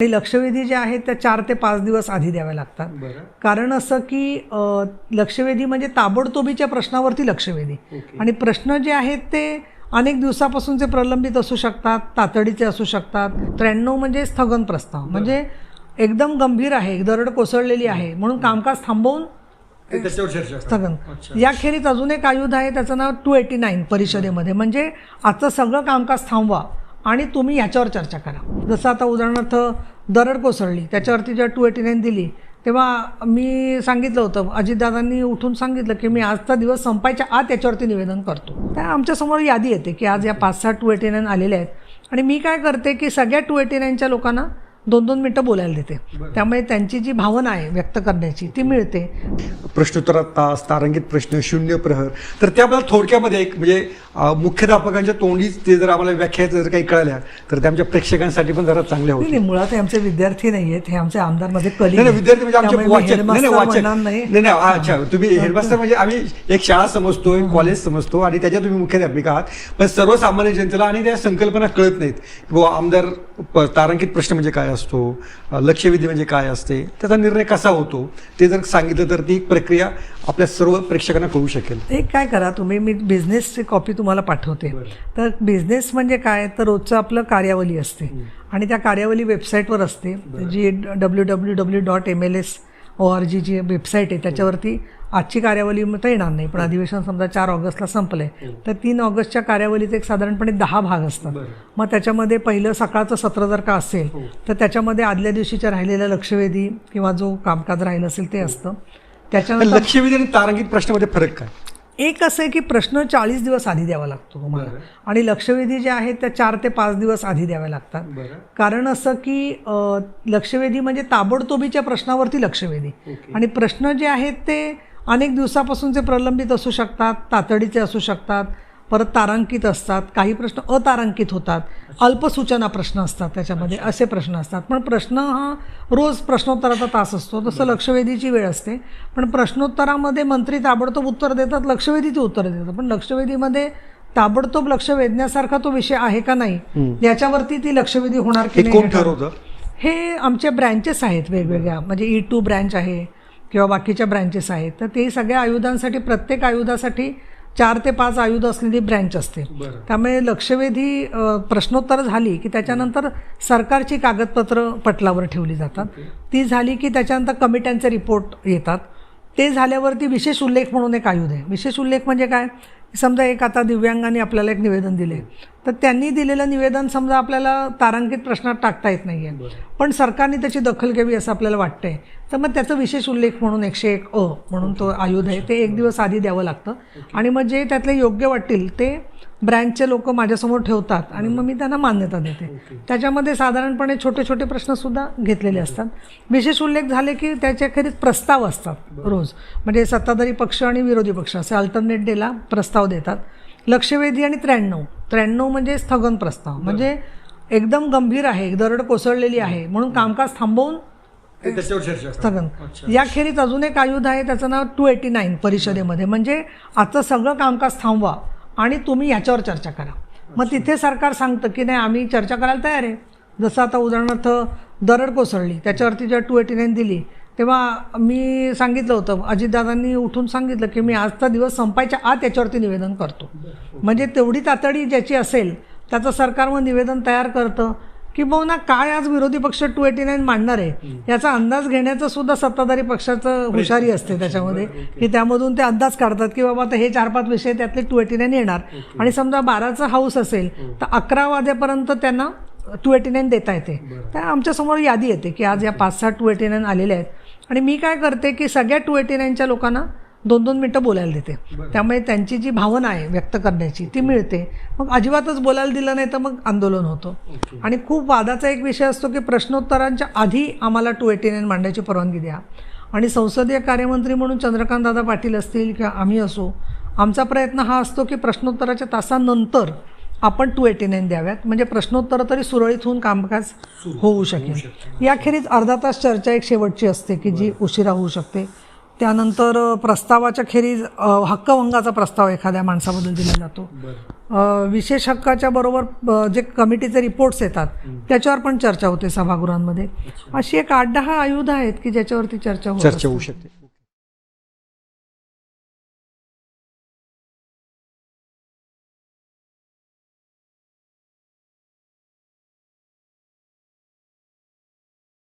आणि लक्षवेधी जे आहेत त्या चार ते पाच दिवस आधी द्याव्या लागतात. कारण असं की लक्षवेधी म्हणजे ताबडतोबीच्या प्रश्नावरती लक्षवेधी. आणि प्रश्न जे आहेत ते अनेक दिवसापासूनचे प्रलंबित असू शकतात तातडीचे असू शकतात. त्र्याण्णव म्हणजे स्थगन प्रस्ताव. म्हणजे एकदम गंभीर आहे दरड कोसळलेली आहे. म्हणून कामकाज थांबवून. स्थगन. याखेरीज अजून एक आयुध आहे त्याचं नाव टू एटी नाईन परिषदेमध्ये. म्हणजे आजचं सगळं कामकाज थांबवा. आणि तुम्ही ह्याच्यावर चर्चा करा. जसं आता उदाहरणार्थ दरड कोसळली त्याच्यावरती जेव्हा टू एटी नाईन दिली तेव्हा मी सांगितलं होतं अजितदादांनी उठून सांगितलं की मी आजचा दिवस संपायच्या आत याच्यावरती निवेदन करतो. त्या आमच्यासमोर यादी येते की आज या पाच सहा टू एटी नाईन आलेल्या आहेत. आणि मी काय करते की सगळ्या टू एटी नाईनच्या लोकांना दोन दोन मिनटं बोलायला देते. त्यामुळे त्यांची जी भावना आहे व्यक्त करण्याची ती मिळते. प्रश्नोत्तरात तास तारांकित प्रश्न शून्य प्रहर. तर त्याबद्दल थोडक्यामध्ये एक म्हणजे मुख्याध्यापकांच्या तोंडीच ते जर आम्हाला व्याख्या जर काही कळल्या तर ते आमच्या प्रेक्षकांसाठी पण जरा चांगल्या नाही होतील. नाही, मुळात हे आमचे विद्यार्थी नाही आहेत हे आमचे आमदारमध्ये कली नाही नाही, विद्यार्थी म्हणजे आमचे वाचक नाही नाही अच्छा तुम्ही हेडमास्टर म्हणजे आम्ही एक शाळा समजतो एक कॉलेज समजतो आणि त्याच्यात तुम्ही मुख्याध्यापिका आहात. पण सर्वसामान्य जनतेला आणि त्या संकल्पना कळत नाहीत. आमदार तारांकित प्रश्न म्हणजे काय असतो? लक्षवेधी म्हणजे काय असते? त्याचा निर्णय कसा होतो? ते जर सांगितलं तर ती प्रक्रिया आपल्या सर्व प्रेक्षकांना कळू शकेल. एक काय करा तुम्ही? मी बिझनेसची कॉपी तुम्हाला पाठवते. तर बिझनेस म्हणजे काय? तर रोजचं आपलं कार्यावली असते. आणि त्या कार्यावली वेबसाईटवर असते. जी W W W dot M L S O R G G website आहे त्याच्यावरती आजची कार्यावली मग तर येणार नाही. पण अधिवेशन समजा चार ऑगस्टला संपलंय. तर तीन ऑगस्टच्या कार्यावलीत एक साधारणपणे दहा भाग असतात. मग त्याच्यामध्ये पहिलं सकाळचं सत्र जर का असेल तर त्याच्यामध्ये आदल्या दिवशीच्या राहिलेल्या लक्षवेधी किंवा जो कामकाज राहिलं असेल ते असतं. त्याच्यानंतर लक्षवेधी आणि तारांकित प्रश्नामध्ये फरक काय? एक असं आहे की प्रश्न चाळीस दिवस आधी द्यावा लागतो तुम्हाला. आणि लक्षवेधी जे आहेत त्या चार ते पाच दिवस आधी द्याव्या लागतात. कारण असं की लक्षवेधी म्हणजे ताबडतोबीच्या प्रश्नावरती लक्षवेधी. आणि प्रश्न जे आहेत ते अनेक दिवसापासूनचे प्रलंबित असू शकतात तातडीचे असू शकतात परत तारांकित असतात काही प्रश्न अतारांकित होतात. अल्पसूचना प्रश्न असतात त्याच्यामध्ये असे प्रश्न असतात. पण प्रश्न हा रोज प्रश्नोत्तराचा तास असतो. तसं लक्षवेधीची वेळ असते पण प्रश्नोत्तरामध्ये मंत्री ताबडतोब उत्तर देतात लक्षवेधीची उत्तरं देतात. पण लक्षवेधीमध्ये ताबडतोब लक्ष वेधण्यासारखा तो विषय आहे का नाही याच्यावरती ती लक्षवेधी होणार की हे नाही हे ठरवतं. ठरवतं? हे आमचे ब्रँचेस आहेत वेगवेगळ्या. म्हणजे ई टू ब्रँच आहे किंवा बाकीच्या ब्रँचेस आहेत. तर ते सगळ्या आयुधांसाठी प्रत्येक आयुधासाठी चार ते पाच आयुध असलेली ब्रँच असते. त्यामुळे लक्षवेधी प्रश्नोत्तर झाली की त्याच्यानंतर सरकारची कागदपत्र पटलावर ठेवली जातात. ती झाली की त्याच्यानंतर कमिट्यांचे रिपोर्ट येतात. ते झाल्यावरती विशेष उल्लेख म्हणून एक आयुध आहे. विशेष उल्लेख म्हणजे काय? समजा एक आता दिव्यांगांनी आपल्याला एक निवेदन दिले तर त्यांनी दिलेलं निवेदन समजा आपल्याला तारांकित प्रश्नात टाकता येत नाही आहे पण सरकारने त्याची दखल घ्यावी असं आपल्याला वाटतंय. तर मग त्याचा विशेष उल्लेख म्हणून एकशे एक अ म्हणून तो आयुध आहे ते एक दिवस आधी द्यावं लागतं. आणि मग जे त्यातले योग्य वाटतील ते ब्रँचचे लोक माझ्यासमोर ठेवतात आणि मग मी त्यांना मान्यता देते. त्याच्यामध्ये साधारणपणे छोटे छोटे प्रश्नसुद्धा घेतलेले असतात. विशेष उल्लेख झाले की त्याच्या खेरीज प्रस्ताव असतात रोज. म्हणजे सत्ताधारी पक्ष आणि विरोधी पक्ष असे अल्टरनेट डेला प्रस्ताव देतात. लक्षवेधी आणि त्र्याण्णव. त्र्याण्णव म्हणजे स्थगन प्रस्ताव. म्हणजे एकदम गंभीर आहे दरड कोसळलेली आहे म्हणून कामकाज थांबवून. स्थगन. याखेरीज अजून एक आयुध आहे त्याचं नाव टू एटी नाईन परिषदेमध्ये. म्हणजे आजचं सगळं कामकाज थांबवा आणि तुम्ही ह्याच्यावर चर्चा करा. मग तिथे सरकार सांगतं की नाही आम्ही चर्चा करायला तयार आहे. जसं आता उदाहरणार्थ दरड कोसळली त्याच्यावरती जेव्हा टू एटी नाईन दिली तेव्हा मी सांगितलं होतं अजितदादांनी उठून सांगितलं की मी आजचा दिवस संपायच्या आत याच्यावरती निवेदन करतो. म्हणजे तेवढी तातडी ज्याची असेल त्याचं सरकार मग निवेदन तयार करतं. की ना काय आज विरोधी पक्ष टू एटी नाईन मांडणार आहे? याचा अंदाज घेण्याचं सुद्धा सत्ताधारी पक्षाचं हुशारी असते त्याच्यामध्ये. की त्यामधून ते अंदाज काढतात की बाबा आता हे चार पाच विषय त्यातले टू एटी नाईन येणार आणि समजा बाराचा हाऊस असेल तर अकरा वाजेपर्यंत त्यांना टू एटी नाईन देता येते. तर आमच्यासमोर यादी येते की आज या पाच सहा टू एटी नाईन आलेल्या आहेत. आणि मी काय करते की सगळ्या टू एटी नाईनच्या लोकांना दोन दोन मिनटं बोलायला देते. त्यामुळे त्यांची जी भावना आहे व्यक्त करण्याची ती मिळते. मग अजिबातच बोलायला दिलं नाही तर मग आंदोलन होतं. आणि खूप वादाचा एक विषय असतो की प्रश्नोत्तरांच्या आधी आम्हाला टू एटी नाईन मांडायची परवानगी द्या. आणि संसदीय कार्यमंत्री म्हणून चंद्रकांत दादा पाटील असतील किंवा आम्ही असो आमचा प्रयत्न हा असतो की प्रश्नोत्तराच्या तासानंतर आपण टू एटी नाईन द्याव्यात. म्हणजे प्रश्नोत्तर तरी सुरळीत होऊन कामकाज होऊ शकेल. याखेरीज अर्धा तास चर्चा एक शेवटची असते की जी उशिरा होऊ शकते. त्यानंतर प्रस्तावाच्या खेरीज हक्कभंगाचा प्रस्ताव एखाद्या माणसाबद्दल दिला जातो. विशेष हक्काच्या बरोबर जे कमिटीचे रिपोर्ट्स येतात त्याच्यावर पण चर्चा होते सभागृहांमध्ये. अशी एक आठ दहा आयुध आहेत की ज्याच्यावरती चर्चा. होऊ शकते.